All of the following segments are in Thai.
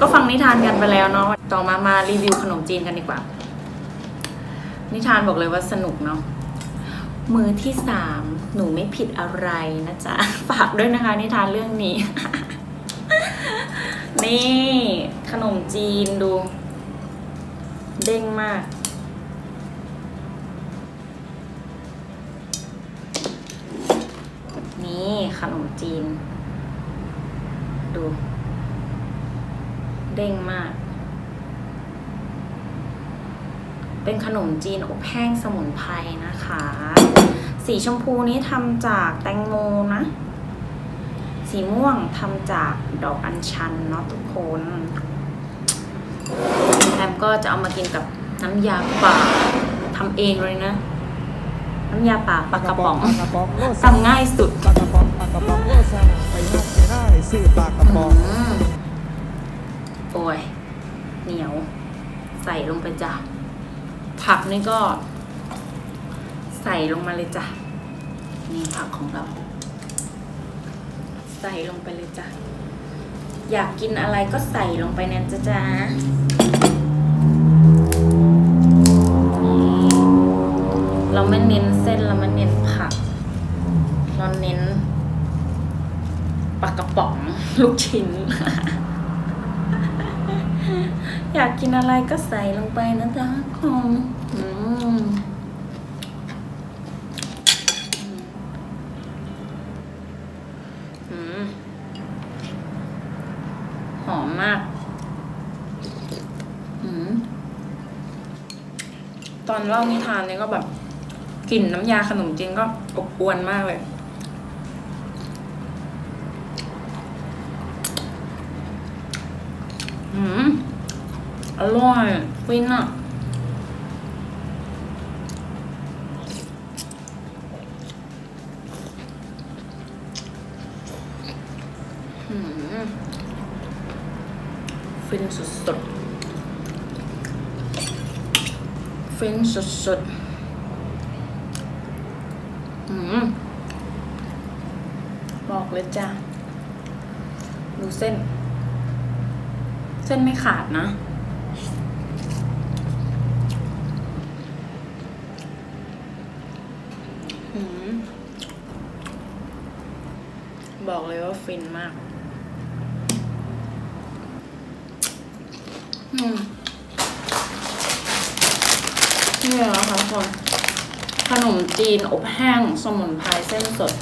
ก็ฟังนิทานกันไปแล้วเนาะต่อมามารีวิวขนมจีนกันดีกว่า นิทานบอกเลยว่าสนุกเนาะมือที่สามหนูไม่ผิดอะไรนะจ๊ะฝากด้วยนะคะ นิทานเรื่องนี้ นี่ขนมจีนดู เด้งมากนี่ขนมจีน ดู เด้งมาก เป็นขนมจีนอบแห้งสมุนไพรนะคะ สีชมพูนี้ทำจากแตงโมนะ สีม่วงทำจากดอกอัญชันเนาะทุกคนแอมก็จะเอามากินกับน้ำยาป่าทำเองเลยนะ น้ำยาป่าปลากระป๋องปลากระป๋องโลซ่าทำง่ายสุดปลากระป๋องปลากระป๋องโลซ่าไปนัดไปได้ซื้อปลากระป๋องอืมโอ้ย เหนียว ใส่ลงไปจ้ะ ผักนี่ก็ ใส่ลงมาเลยจ้ะ นี่ผักของเรา ใส่ลงไปเลยจ้ะ อยากกินอะไรก็ใส่ลงไปนั่นจ้ะจ้าเราไม่เน้นเส้นเราไม่เน้นผัก เราเน้นปลากระป๋องลูกชิ้น อยากกินอะไรก็ใส่ลงไปนะจ๊ะคุณอืมหอมมากอมตอนเล่านิทานเนี่ยก็แบบกลิ่นน้ำยาขนมจีนก็อบอวนมากเลยอืม อร่อยฟินอะฟินสุดๆฟินสุดๆอืมบอกเลยจ้ะ ดูเส้น เส้นไม่ขาดนะ บอกเลยว่าฟินมาก อืมนี่แหละค่ะทุกคนขนมจีนอบแห้งสมุนไพรเส้นสด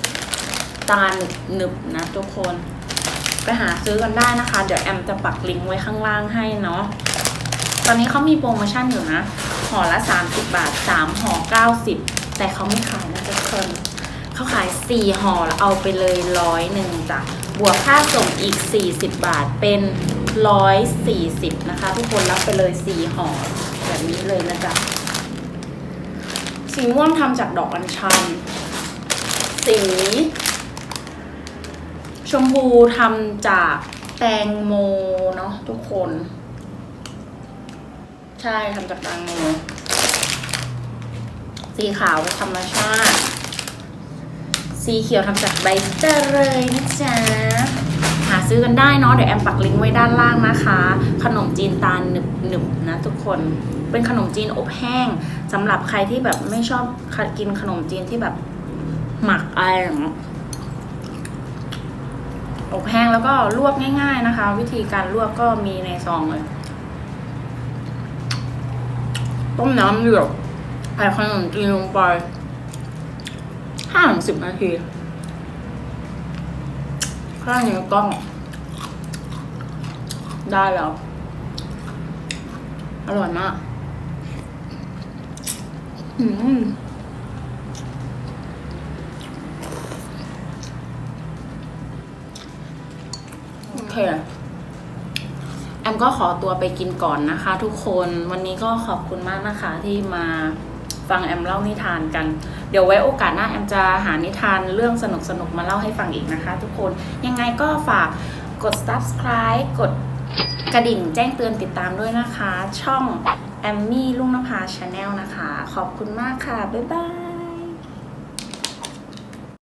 ตาหนึบหนึบนะทุกคน ไปหาซื้อกันได้นะคะ เดี๋ยวแอมจะปักลิงก์ไว้ข้างล่างให้เนาะ ตอนนี้เขามีโปรโมชั่นอยู่นะห่อละ 30 บาท 3ห่อ90 แต่เขาไม่ขายนะทุกคนเขาขาย 4ห่อแล้วเอาไปเลยร้อยหนึ่งจ้ะบวกค่าส่งอีก 40 บาทเป็น 140 นะคะ ทุกคนรับไปเลย 4ห่อแบบนี้เลยนะจ๊ะสีม่วงทำจากดอกอัญชัน สี ชมพูทำจากแตงโมเนาะทุกคน ใช่ทำจากแตงโมสีขาวธรรมชาติ สีเขียวทำจากใบเตยนะจ๊ะหาซื้อกันได้เนาะเดี๋ยวแอมปักลิงก์ไว้ด้านล่างนะคะ ขนมจีนตาลหนึบหนึบๆนะทุกคนเป็นขนมจีนอบแห้งสำหรับใครที่แบบไม่ชอบกินขนมจีนที่แบบหมักอะไรอบแห้งแล้วก็ลวกง่าย ๆนะคะ วิธีการลวกก็มีในซองเลย ต้มน้ำเดือดใส่ขนมจีนลงไปห้าถึงสิบนาทีแค่นี้ก็ได้แล้ว อร่อยมาก อืมโอเค แอมก็ขอตัวไปกินก่อนนะคะ ทุกคนวันนี้ก็ขอบคุณมากนะคะที่มาฟังแอมเล่านิทานกัน เดี๋ยวไว้โอกาสหน้าแอมจะหานิทานเรื่องสนุกๆมาเล่าให้ฟังอีกนะคะ ทุกคนยังไงก็ฝากกด subscribe กดกระดิ่งแจ้งเตือนติดตามด้วยนะคะ ช่องแอมมี่ลุงนภาชาแนลนะคะ ขอบคุณมากค่ะ บ๊ายบาย